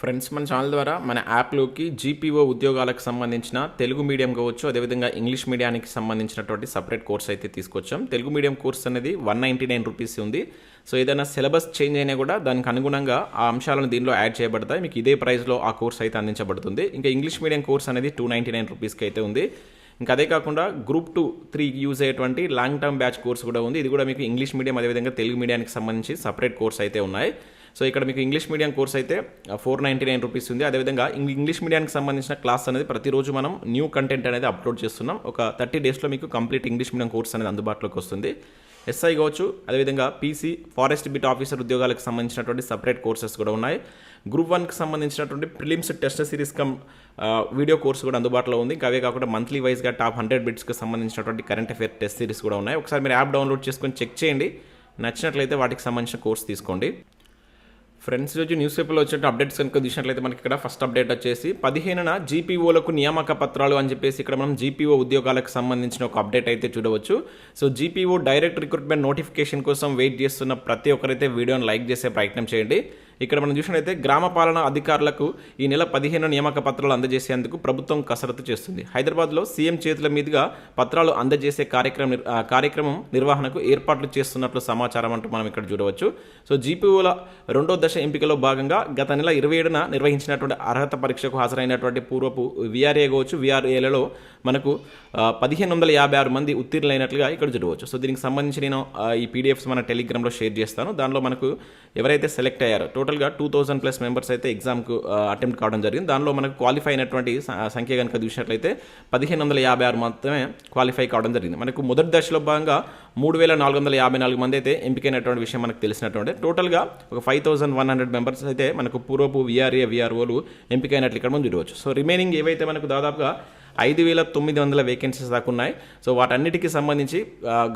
Friends మన channel ద్వారా మన యాప్లోకి జీపీఓ ఉద్యోగాలకు సంబంధించిన తెలుగు మీడియం కావచ్చు అదేవిధంగా ఇంగ్లీష్ మీడియానికి సంబంధించినటువంటి సపరేట్ కోర్స్ అయితే తీసుకొచ్చాం. తెలుగు మీడియం కోర్స్ అనేది వన్ నైంటీ నైన్ రూపీస్ ఉంది. సో ఏదైనా సిలబస్ చేంజ్ అయినా కూడా దానికి అనుగుణంగా ఆ అంశాలను దీనిలో యాడ్ చేయబడతాయి. మీకు ఇదే ప్రైస్లో ఆ కోర్స్ అయితే అందించబడుతుంది. ఇంకా ఇంగ్లీష్ మీడియం కోర్స్ అనేది టూ నైంటీ నైన్ రూపీస్కి అయితే ఉంది. ఇంకా అదే కాకుండా గ్రూప్ టూ త్రీ యూజ్ అయ్యేటువంటి లాంగ్ టర్మ్ బ్యాచ్ కోర్స్ కూడా ఉంది. ఇది కూడా మీకు ఇంగ్లీష్ మీడియం అదేవిధంగా తెలుగు మీడియానికి సంబంధించి సపరేట్ కోర్స్ అయితే ఉన్నాయి. సో ఇక్కడ మీకు ఇంగ్లీష్ మీడియం కోర్స్ అయితే ఫోర్ నైంటీ నైన్ రూపీస్ ఉంది. అదేవిధంగా ఇంగ్- ఇంగ్లీష్ మీడియానికి సంబంధించిన క్లాస్ అనేది ప్రతిరోజు మనం న్యూ కంటెంట్ అనేది అప్లోడ్ చేస్తున్నాం. ఒక థర్టీ డేస్లో మీకు కంప్లీట్ ఇంగ్లీష్ మీడియం కోర్స్ అనేది అందుబాటులోకి వస్తుంది. ఎస్ఐ కావచ్చు అదేవిధంగా పీసీ ఫారెస్ట్ బిట్ ఆఫీసర్ ఉద్యోగాలకు సంబంధించినటువంటి సపరేట్ కోర్సెస్ కూడా ఉన్నాయి. గ్రూప్ వన్కి సంబంధించినటువంటి prelims test series cum video course కూడా అందుబాటులో ఉంది. ఇంకా అవే కాకుండా మంత్లీ వైజ్గా టాప్ హండ్రెడ్ బిట్స్కి సంబంధించినటువంటి కరెంట్ అఫేర్ టెస్ట్ సిరీస్ కూడా ఉన్నాయి. ఒకసారి మీరు యాప్ డౌన్లోడ్ చేసుకొని చెక్ చేయండి. నచ్చినట్లయితే వాటికి సంబంధించిన కోర్స్ తీసుకోండి. ఫ్రెండ్స్ రోజు న్యూస్ పేపర్లో వచ్చే అప్డేట్స్ కనుక చూసినట్లయితే మనకి ఇక్కడ ఫస్ట్ అప్డేట్ వచ్చేసి పదిహేనున జీపీఓలకు నియామక పత్రాలు అని చెప్పేసి ఇక్కడ మనం జీపీఓ ఉద్యోగాలకు సంబంధించిన ఒక అప్డేట్ అయితే చూడవచ్చు. So GPO direct recruitment notification కోసం వెయిట్ చేస్తున్న ప్రతి ఒక్కరైతే వీడియోని లైక్ చేసే ప్రయత్నం చేయండి. ఇక్కడ మనం చూసినట్లయితే గ్రామ పాలన అధికారులకు ఈ నెల పదిహేను నియామక పత్రాలు అందజేసేందుకు ప్రభుత్వం కసరత్తు చేస్తుంది. హైదరాబాద్లో సీఎం చేతుల మీదుగా పత్రాలు అందజేసే కార్యక్రమం కార్యక్రమం నిర్వహణకు ఏర్పాట్లు చేస్తున్నట్లు సమాచారం అంటూ మనం ఇక్కడ చూడవచ్చు. సో జీపీఓల రెండో దశ ఎంపికలో భాగంగా గత నెల ఇరవై ఏడున నిర్వహించినటువంటి అర్హత పరీక్షకు హాజరైనటువంటి పూర్వపు విఆర్ఏ కావచ్చు విఆర్ఏలలో మనకు పదిహేను వందల యాభై ఆరు మంది ఉత్తీర్ణులైనట్లుగా ఇక్కడ చూడవచ్చు. సో దీనికి సంబంధించి నేను ఈ పీడిఎఫ్స్ మన టెలిగ్రామ్లో షేర్ చేస్తాను. దానిలో మనకు ఎవరైతే సెలెక్ట్ అయ్యారో టోటల్ టోటల్గా టూ థౌసండ్ ప్లస్ మెంబర్స్ అయితే ఎగ్జామ్కు అటెంప్ట్ కావడం జరిగింది. దానిలో మనకు క్వాలిఫై అయినటువంటి సంఖ్య కనుక చూసినట్లయితే పదిహేను వందల యాభై ఆరు మాత్రమే క్వాలిఫై కావడం జరిగింది. మనకు మొదటి దశలో భాగంగా మూడు వేల నాలుగు వందల యాభై నాలుగు మంది అయితే ఎంపికైనటువంటి విషయం మనకు తెలిసినటువంటి టోటల్గా ఒక five thousand one hundred members అయితే మనకు పూర్వపు విఆర్ఏ విఆర్ఓలు ఎంపికైనట్లు ఇక్కడ మనం చూడవచ్చు. సో రిమైనింగ్ ఏవైతే మనకు దాదాపుగా ఐదు వేల తొమ్మిది వందల వేకెన్సీస్ దాకా ఉన్నాయి. సో వాటన్నిటికీ సంబంధించి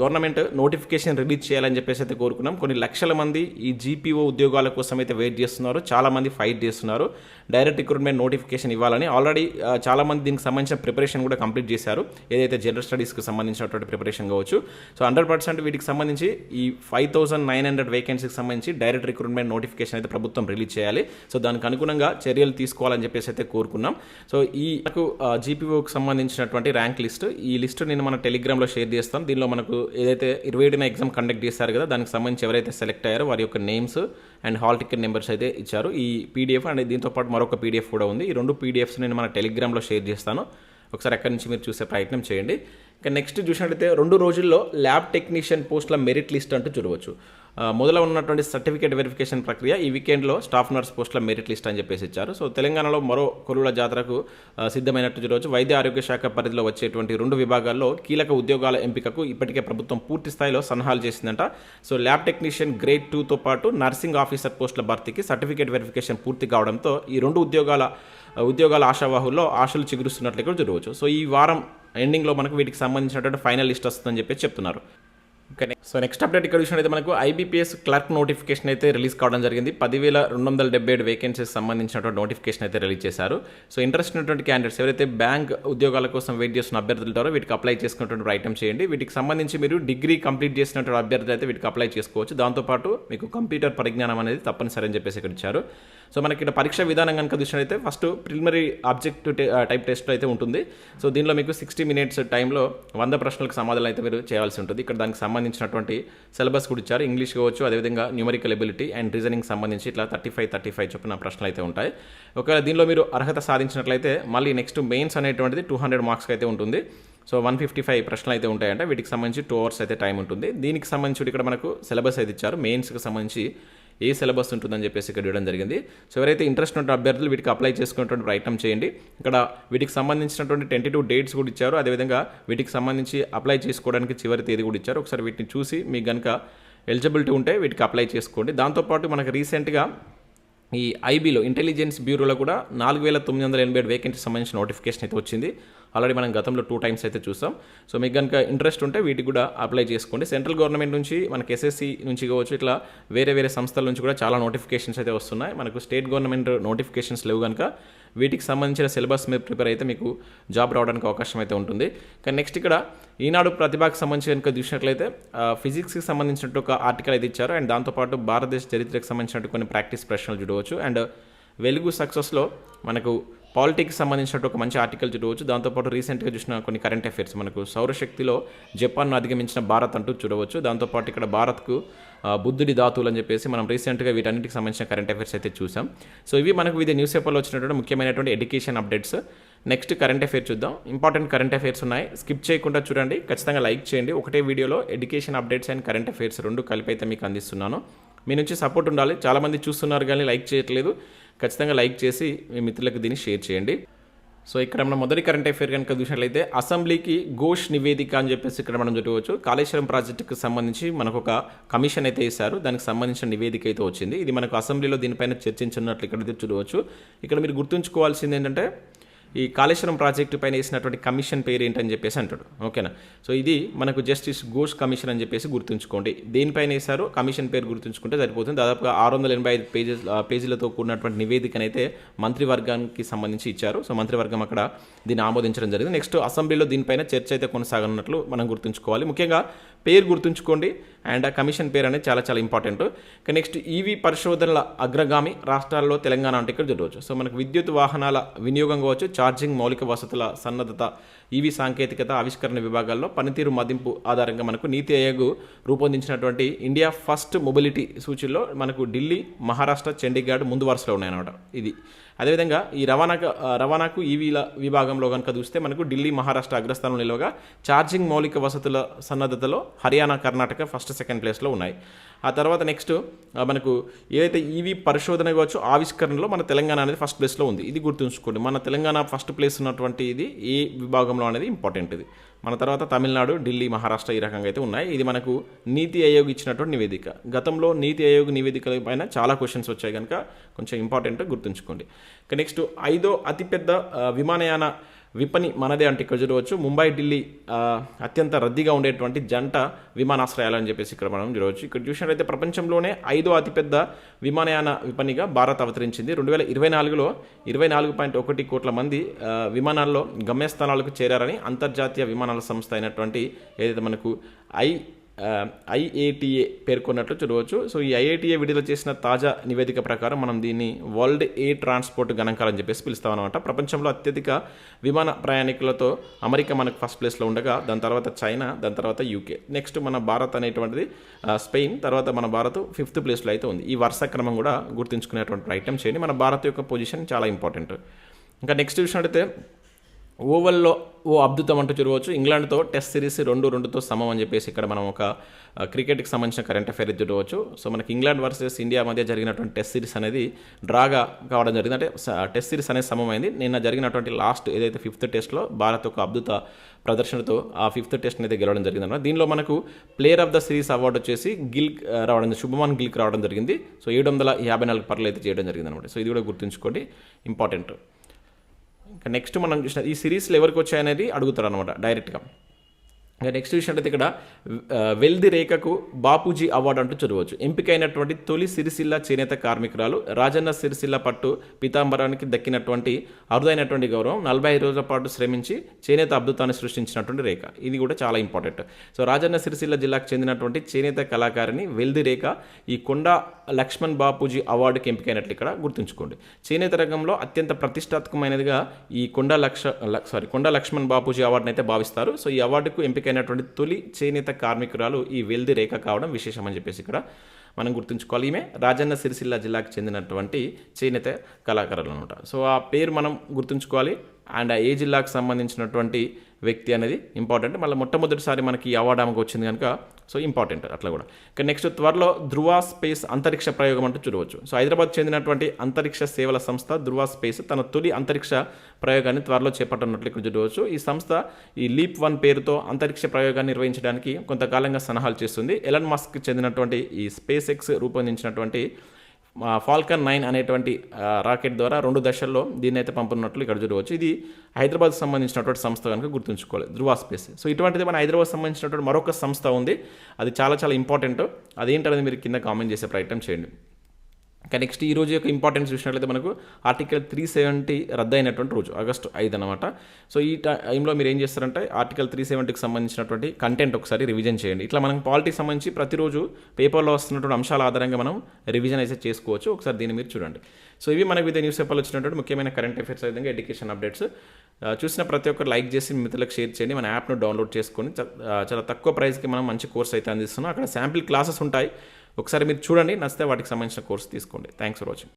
గవర్నమెంట్ నోటిఫికేషన్ రిలీజ్ చేయాలని చెప్పేసి అయితే కోరుకున్నాం. కొన్ని లక్షల మంది ఈ జీపీఓ ఉద్యోగాల కోసం అయితే వెయిట్ చేస్తున్నారు. చాలామంది ఫైట్ చేస్తున్నారు. డైరెక్ట్ రిక్రూట్మెంట్ నోటిఫికేషన్ ఇవ్వాలని ఆల్రెడీ చాలామంది దీనికి సంబంధించిన ప్రిపరేషన్ కూడా కంప్లీట్ చేశారు. ఏదైతే జనరల్ స్టడీస్కి సంబంధించినటువంటి ప్రిపరేషన్ కావచ్చు. సో హండ్రెడ్ పర్సెంట్ వీటికి సంబంధించి ఈ ఫైవ్ థౌసండ్ నైన్ హండ్రెడ్ వేకెన్సీకి సంబంధించి డైరెక్ట్ రిక్రూట్మెంట్ నోటిఫికేషన్ అయితే ప్రభుత్వం రిలీజ్ చేయాలి. సో దానికి అనుగుణంగా చర్యలు తీసుకోవాలని చెప్పేసి అయితే కోరుకున్నాం. సో ఈ నాకు జీపీఓకి సంబంధించినటువంటి ర్యాంక్ లిస్ట్. ఈ లిస్ట్ నేను మన టెలిగ్రామ్లో షేర్ చేస్తాను దీనిలో మనకు ఏదైతే ఇరవై ఏడున ఎగ్జామ్ కండక్ట్ చేశారు కదా దానికి సంబంధించి ఎవరైతే సెలెక్ట్ అయ్యారో వారి యొక్క names and hall ticket numbers అయితే ఇచ్చారు. ఈ పీడిఎఫ్ అండ్ దీంతో పాటు మరొక పీడిఎఫ్ కూడా ఉంది. ఈ రెండు పీడిఎఫ్స్ నేను మన టెలిగ్రామ్లో షేర్ చేస్తాను. ఒకసారి అక్కడి నుంచి మీరు చూసే ప్రయత్నం చేయండి. ఇంకా నెక్స్ట్ చూసినట్లయితే రెండు రోజుల్లో ల్యాబ్ టెక్నీషియన్ పోస్టుల మెరిట్ లిస్ట్ అంటూ చూడవచ్చు. మొదల ఉన్నటువంటి సర్టిఫికేట్ వెరిఫికేషన్ ప్రక్రియ ఈ వీకెండ్లో స్టాఫ్ నర్స్ పోస్టుల మెరిట్ లిస్ట్ అని చెప్పేసి ఇచ్చారు. సో తెలంగాణలో మరో కొలువుల జాతరకు సిద్ధమైనట్టు చూడవచ్చు వైద్య ఆరోగ్య శాఖ పరిధిలో వచ్చేటువంటి రెండు విభాగాల్లో కీలక ఉద్యోగాల ఎంపికకు ఇప్పటికే ప్రభుత్వం పూర్తి స్థాయిలో సన్నాహాలు చేసిందంట. సో ల్యాబ్ టెక్నీషియన్ గ్రేడ్ టూతో పాటు నర్సింగ్ ఆఫీసర్ పోస్టుల భర్తీకి సర్టిఫికేట్ వెరిఫికేషన్ పూర్తి కావడంతో ఈ రెండు ఉద్యోగాల ఉద్యోగాల ఆశావాహుల్లో ఆశలు చిగురుస్తున్నట్లు కూడా చూడవచ్చు సో ఈ వారం ఎండింగ్లో మనకు వీటికి సంబంధించినటువంటి ఫైనల్ లిస్ట్ వస్తుందని చెప్పి చెప్తున్నారు. సో నెక్స్ట్ అప్డేట్ ఇక్కడ చూసినట్లయితే మనకు ఐబీపీఎస్ క్లర్క్ నోటిఫికేషన్ అయితే రిలీజ్ కావడం జరిగింది. పదివేల రెండు వందల డెబ్బై ఏడు వేకెన్సీస్ సంబంధించినటువంటి నోటిఫికేషన్ అయితే రిలీజ్ చేశారు. సో ఇంట్రెస్ట్ ఉన్నటువంటి క్యాండిడేట్స్ ఎవరైతే బ్యాంక్ ఉద్యోగాల కోసం వెయిట్ చేస్తున్న అభ్యర్థులు ఉంటారో వీటికి అప్లై చేసుకున్నటువంటి ఐటమ్ చేయండి. వీటికి సంబంధించి మీరు డిగ్రీ కంప్లీట్ చేసినటువంటి అభ్యర్థులు అయితే వీటికి అప్లై చేసుకోవచ్చు. దాంతోపాటు మీకు కంప్యూటర్ పరిజ్ఞానం అనేది తప్పనిసరి అని చెప్పేసి ఇక్కడ ఇచ్చారు. సో మనకి ఇక్కడ పరీక్ష విధానం కనుక చూసినట్లయితే first preliminary object type test అయితే ఉంటుంది. సో దీనిలో మీకు సిక్స్టీ మినిట్స్ టైంలో వంద ప్రశ్నలకు సమాధానం అయితే మీరు చేయాల్సి ఉంటుంది. ఇక్కడ దానికి సంబంధించినటువంటి సిలబస్ కూడా ఇచ్చారు. ఇంగ్లీష్ కావచ్చు అదేవిధంగా న్యూమరికల్ ఎబిలిటీ అండ్ రీజనింగ్ సంబంధించి ఇట్లా థర్టీ ఫైవ్ థర్టీ ఫైవ్ చొప్పున ప్రశ్నలు అయితే ఉంటాయి. ఒకవేళ దీనిలో మీరు అర్హత సాధించినట్లయితే మళ్ళీ నెక్స్ట్ మెయిన్స్ అనేటువంటిది టూ హండ్రెడ్ మార్క్స్కి అయితే ఉంటుంది. సో వన్ ఫిఫ్టీ ఫైవ్ ప్రశ్నలు అయితే ఉంటాయంటే. వీటికి సంబంధించి టూ అవర్స్ అయితే టైం ఉంటుంది. దీనికి సంబంధించి ఇక్కడ మనకు సిలబస్ అయితే ఇచ్చారు. మెయిన్స్కి సంబంధించి ఏ సిలబస్ ఉంటుందని చెప్పేసి ఇక్కడ ఇవ్వడం జరిగింది. సో ఎవరైతే ఇంట్రెస్ట్ ఉన్న అభ్యర్థులు వీటికి అప్లై చేసుకునేటువంటి ప్రయత్నం చేయండి. ఇక్కడ వీటికి సంబంధించినటువంటి ట్వంటీ టూ డేట్స్ కూడా ఇచ్చారు. అదేవిధంగా వీటికి సంబంధించి అప్లై చేసుకోవడానికి చివరి తేదీ కూడా ఇచ్చారు. ఒకసారి వీటిని చూసి మీకు కనుక ఎలిజిబిలిటీ ఉంటే వీటికి అప్లై చేసుకోండి. దాంతోపాటు మనకు రీసెంట్గా ఈ ఐబీలో ఇంటెలిజెన్స్ బ్యూరోలో కూడా నాలుగు వేల తొమ్మిది వందల ఎనభై ఏడు వేకెన్సీ సంబంధించిన నోటిఫికేషన్ అయితే వచ్చింది. ఆల్రెడీ మనం గతంలో టూ టైమ్స్ అయితే చూసాం. సో మీకు కనుక ఇంట్రెస్ట్ ఉంటే వీటికి కూడా అప్లై చేసుకోండి. సెంట్రల్ గవర్నమెంట్ నుంచి మనకి ఎస్ఎస్సి నుంచి కావచ్చు ఇట్లా వేరే వేరే సంస్థల నుంచి కూడా చాలా నోటిఫికేషన్స్ అయితే వస్తున్నాయి. మనకు స్టేట్ గవర్నమెంట్ నోటిఫికేషన్స్ లేవు కనుక వీటికి సంబంధించిన సిలబస్ మీద ప్రిపేర్ అయితే మీకు జాబ్ రావడానికి అవకాశం అయితే ఉంటుంది. కానీ నెక్స్ట్ ఇక్కడ ఈనాడు ప్రతిభకు సంబంధించి కనుక చూసినట్లయితే ఫిజిక్స్కి సంబంధించినట్టు ఒక ఆర్టికల్ అయితే ఇచ్చారు. అండ్ దాంతోపాటు భారతదేశ చరిత్రకు సంబంధించినట్టు కొన్ని ప్రాక్టీస్ ప్రశ్నలు చూడవచ్చు. అండ్ వెలుగు సక్సెస్లో మనకు పాలిటిక్స్ సంబంధించినట్టు ఒక మంచి ఆర్టికల్ చూడవచ్చు. దాంతోపాటు రీసెంట్గా చూసిన కొన్ని కరెంట్ అఫైర్స్ మనకు సౌరశక్తిలో జపాన్ను అధిగమించిన భారత్ అంటూ చూడవచ్చు. దాంతోపాటు ఇక్కడ భారత్కు బుద్ధుడి ధాతువులు అని చెప్పేసి మనం రీసెంట్గా వీటన్నిటికి సంబంధించిన కరెంట్ అఫైర్స్ అయితే చూసాం. సో ఇవి మనకు వివిధ న్యూస్ పేపర్లో వచ్చినటువంటి ముఖ్యమైనటువంటి education updates next current affair చూద్దాం. ఇంపార్టెంట్ కరెంట్ అఫైర్స్ ఉన్నాయి. స్కిప్ చేయకుండా చూడండి. ఖచ్చితంగా లైక్ చేయండి. ఒకటే వీడియోలో education updates and current affairs రెండు కలిపి అయితే మీకు అందిస్తున్నాను. మీ నుంచి సపోర్ట్ ఉండాలి. చాలామంది చూస్తున్నారు కానీ లైక్ చేయట్లేదు. ఖచ్చితంగా లైక్ చేసి మీ మిత్రులకు దీన్ని షేర్ చేయండి. సో ఇక్కడ మనం మొదటి కరెంట్ అఫైర్ కనుక చూసినట్లయితే అసెంబ్లీకి ఘోష్ నివేదిక అని చెప్పేసి ఇక్కడ మనం చూడవచ్చు. కాళేశ్వరం ప్రాజెక్టుకు సంబంధించి మనకు ఒక కమిషన్ అయితే ఇస్తారు దానికి సంబంధించిన నివేదిక అయితే వచ్చింది. ఇది మనకు అసెంబ్లీలో దీనిపైన చర్చించినట్లు ఇక్కడ చూడవచ్చు. ఇక్కడ మీరు గుర్తుంచుకోవాల్సింది ఏంటంటే ఈ కాళేశ్వరం ప్రాజెక్టు పైన వేసినటువంటి కమిషన్ పేరు ఏంటని చెప్పేసి అంటాడు. ఓకేనా? సో ఇది మనకు జస్టిస్ ఘోష్ కమిషన్ అని చెప్పేసి గుర్తుంచుకోండి. దేనిపైన వేశారో కమిషన్ పేరు గుర్తుంచుకుంటే సరిపోతుంది. దాదాపుగా ఆరు వందల ఎనభై ఐదు పేజెస్ పేజీలతో కూడినటువంటి నివేదికనైతే మంత్రివర్గానికి సంబంధించి ఇచ్చారు. సో మంత్రివర్గం అక్కడ దీన్ని ఆమోదించడం జరిగింది. నెక్స్ట్ అసెంబ్లీలో దీనిపైన చర్చ అయితే కొనసాగనున్నట్లు మనం గుర్తుంచుకోవాలి. ముఖ్యంగా పేరు గుర్తుంచుకోండి. అండ్ ఆ కమిషన్ పేరు అనేది చాలా చాలా ఇంపార్టెంట్. ఇక నెక్స్ట్ ఈవీ పరిశోధనల అగ్రగామి రాష్ట్రాల్లో తెలంగాణ అంటే ఇక్కడ చూడవచ్చు. సో మనకు విద్యుత్ వాహనాల వినియోగం కావచ్చు ఛార్జింగ్ మౌలిక వసతుల సన్నద్ధత ఈవీ సాంకేతికత ఆవిష్కరణ విభాగాల్లో పనితీరు మదింపు ఆధారంగా మనకు నీతి ఆయోగ్ రూపొందించినటువంటి ఇండియా ఫస్ట్ మొబిలిటీ సూచీలో మనకు ఢిల్లీ మహారాష్ట్ర చండీగఢ్ ముందు వరుసలో ఉన్నాయన్నమాట. ఇది అదేవిధంగా ఈ రవాణా రవాణాకు ఈవీల విభాగంలో కనుక చూస్తే మనకు ఢిల్లీ మహారాష్ట్ర అగ్రస్థానం నిలవగా ఛార్జింగ్ మౌలిక వసతుల సన్నద్ధతలో హర్యానా కర్ణాటక ఫస్ట్ సెకండ్ ప్లేస్లో ఉన్నాయి. ఆ తర్వాత నెక్స్ట్ మనకు ఏదైతే ఈవీ పరిశోధన కావచ్చు ఆవిష్కరణలో మన తెలంగాణ అనేది ఫస్ట్ ప్లేస్లో ఉంది. ఇది గుర్తుంచుకోండి. మన తెలంగాణ ఫస్ట్ ప్లేస్ ఉన్నటువంటి ఇది ఏ విభాగంలో అనేది ఇంపార్టెంట్ ఇది. మన తర్వాత తమిళనాడు ఢిల్లీ మహారాష్ట్ర ఈ రకంగా అయితే ఉన్నాయి. ఇది మనకు నీతి ఆయోగ్ ఇచ్చినటువంటి నివేదిక. గతంలో నీతి ఆయోగ్ నివేదికల పైన చాలా క్వశ్చన్స్ వచ్చాయి కనుక కొంచెం ఇంపార్టెంట్ గుర్తుంచుకోండి. ఇక నెక్స్ట్ ఐదో అతిపెద్ద విమానయాన విపణి మనదే అంటే ఇక్కడ చూడవచ్చు. ముంబై ఢిల్లీ అత్యంత రద్దీగా ఉండేటువంటి జంట విమానాశ్రయాలు అని చెప్పేసి ఇక్కడ మనం చూడవచ్చు. ఇక్కడ చూసినట్లయితే ప్రపంచంలోనే ఐదో అతిపెద్ద విమానయాన విపణిగా భారత్ అవతరించింది. రెండు వేల ఇరవై నాలుగులో ఇరవై నాలుగు పాయింట్ ఒకటి కోట్ల మంది విమానాల్లో గమ్యస్థానాలకు చేరారని అంతర్జాతీయ విమానాల సంస్థ అయినటువంటి ఏదైతే మనకు ఐ ఐఏటీఏ పేర్కొన్నట్లు చూడవచ్చు సో ఈ ఐఏటీఏ విడుదల చేసిన తాజా నివేదిక ప్రకారం మనం దీన్ని వరల్డ్ ఏ ట్రాన్స్పోర్ట్ గణాంకాలు అని చెప్పేసి పిలుస్తామన్నమాట. ప్రపంచంలో అత్యధిక విమాన ప్రయాణికులతో అమెరికా మనకు ఫస్ట్ ప్లేస్లో ఉండగా దాని తర్వాత చైనా దాని తర్వాత యూకే. నెక్స్ట్ మన భారత్ అనేటువంటిది స్పెయిన్ తర్వాత మన భారత్ ఫిఫ్త్ ప్లేస్లో అయితే ఉంది. ఈ వరుస క్రమం కూడా గుర్తుంచుకునేటువంటి ప్రయత్నం చేయండి. మన భారత్ యొక్క పొజిషన్ చాలా ఇంపార్టెంట్. ఇంకా నెక్స్ట్ చూసినట్టయితే ఓవల్లో ఓ అద్భుతం అంటూ చూడవచ్చు. ఇంగ్లాండ్తో టెస్ట్ సిరీస్ రెండు రెండుతో సమం అని చెప్పేసి ఇక్కడ మనం ఒక క్రికెట్కి సంబంధించిన కరెంట్ అఫైర్ చూడవచ్చు. సో మనకి ఇంగ్లాండ్ వర్సెస్ ఇండియా మధ్య జరిగినటువంటి టెస్ట్ సిరీస్ అనేది డ్రాగా కావడం జరిగింది. అంటే టెస్ట్ సిరీస్ అనేది సమమైంది. నిన్న జరిగినటువంటి లాస్ట్ ఏదైతే ఫిఫ్త్ టెస్ట్లో భారత్ ఒక అద్భుత ప్రదర్శనతో ఆ ఫిఫ్త్ టెస్ట్ అయితే గెలవడం జరిగింది దీనిలో మనకు player of the series award వచ్చేసి గిల్ రావడం శుభమాన్ గిల్కి రావడం జరిగింది. సో ఏడు వందల యాభై నాలుగు పర్లు అయితే చేయడం జరిగింది అనమాట సో ఇది కూడా గుర్తుంచుకోండి. ఇంపార్టెంట్. నెక్స్ట్ మనం చూసిన ఈ సిరీస్లో ఎవరికి వచ్చాయనేది అడుగుతారు అనమాట డైరెక్ట్గా నెక్స్ట్ చూసినట్టయితే ఇక్కడ వెల్ది రేఖకు బాపూజీ అవార్డు అంటూ చూడవచ్చు ఎంపికైనటువంటి తొలి సిరిసిల్ల చేనేత కార్మికురాలు రాజన్న సిరిసిల్ల పట్టు పీతాంబరానికి దక్కినటువంటి అరుదైనటువంటి గౌరవం నలభై ఐదు రోజుల పాటు శ్రమించి చేనేత అద్భుతాన్ని సృష్టించినటువంటి రేఖ. ఇది కూడా చాలా ఇంపార్టెంట్ సో రాజన్న సిరిసిల్ల జిల్లాకు చెందినటువంటి చేనేత కళాకారిణి వెల్ది రేఖ ఈ కొండ లక్ష్మణ్ బాపూజీ అవార్డుకి ఎంపికైనట్లు ఇక్కడ గుర్తుంచుకోండి. చేనేత రంగంలో అత్యంత ప్రతిష్టాత్మకమైనదిగా ఈ కొండ లక్ష సారీ కొండ లక్ష్మణ్ బాపూజీ అవార్డుని అయితే భావిస్తారు. సో ఈ అవార్డుకు ఎంపికైనటువంటి తొలి చేనేత కార్మికురాలు ఈ వెల్ది రేఖ కావడం విశేషం అని చెప్పేసి ఇక్కడ మనం గుర్తుంచుకోవాలి. ఈమె రాజన్న సిరిసిల్ల జిల్లాకు చెందినటువంటి చేనేత కళాకారులు అనమాట సో ఆ పేరు మనం గుర్తుంచుకోవాలి. అండ్ ఏ జిల్లాకు సంబంధించినటువంటి వ్యక్తి అనేది ఇంపార్టెంట్ మళ్ళీ మొట్టమొదటిసారి మనకి ఈ అవార్డు ఆమెకు వచ్చింది కనుక సో ఇంపార్టెంట్ అట్లా కూడా. ఇక నెక్స్ట్ త్వరలో ధృవ స్పేస్ అంతరిక్ష ప్రయోగం అంటూ చూడవచ్చు. సో హైదరాబాద్ చెందినటువంటి అంతరిక్ష సేవల సంస్థ ధృవ స్పేస్ తన తొలి అంతరిక్ష ప్రయోగాన్ని త్వరలో చేపట్టనున్నట్లు ఇక్కడ చూడవచ్చు. ఈ సంస్థ ఈ లీప్ వన్ పేరుతో అంతరిక్ష ప్రయోగాన్ని నిర్వహించడానికి కొంతకాలంగా సలహాలు చేస్తుంది. ఎలన్ మస్క్ చెందినటువంటి ఈ స్పేస్ ఎక్స్ రూపొందించినటువంటి ఫాల్కన్ నైన్ అనేటువంటి రాకెట్ ద్వారా రెండు దశల్లో దీన్ని అయితే పంపినట్లు ఇక్కడ చూడవచ్చు. ఇది హైదరాబాద్ సంబంధించినటువంటి సంస్థ కనుక గుర్తుంచుకోవాలి. ధృవ స్పేస్. సో ఇటువంటిది మన హైదరాబాద్ సంబంధించినటువంటి మరొక సంస్థ ఉంది. అది చాలా చాలా ఇంపార్టెంట్ అదేంటనేది మీరు కింద కామెంట్ చేసే ప్రయత్నం చేయండి. ఇంకా నెక్స్ట్ ఈ రోజు యొక్క ఇంపార్టెన్స్ చూసినట్లయితే మనకు ఆర్టికల్ త్రీ సెవెంటీ రద్దయినటువంటి రోజు ఆగస్టు ఐదు అనమాట సో ఈ టైంలో మీరు ఏం చేస్తారంటే ఆర్టికల్ త్రీ సెవెంటీకి సంబంధించినటువంటి కంటెంట్ ఒకసారి రివిజన్ చేయండి. ఇట్లా మనం పాలిటిక్స్ సంబంధించి ప్రతిరోజు పేపర్లో వస్తున్నటువంటి అంశాల ఆధారంగా మనం రివిజన్ అయితే చేసుకోవచ్చు. ఒకసారి దీన్ని మీరు చూడండి. సో ఇవి మనకు వివిధ న్యూస్ పేపర్లో వచ్చినటువంటి ముఖ్యమైన కరెంట్ అఫేర్స్ విధంగా ఎడ్యుకేషన్ అప్డేట్స్ చూసిన ప్రతి ఒక్కరు లైక్ చేసి మిత్రులకు షేర్ చేయండి. మన యాప్ను డౌన్లోడ్ చేసుకొని చాలా తక్కువ ప్రైస్కి మనం మంచి కోర్స్ అయితే అందిస్తున్నాం. అక్కడ శాంపిల్ క్లాసెస్ ఉంటాయి. ఒకసారి మీరు చూడండి నచ్చితే వాటికి సంబంధించిన కోర్స్ తీసుకోండి. Thanks for watching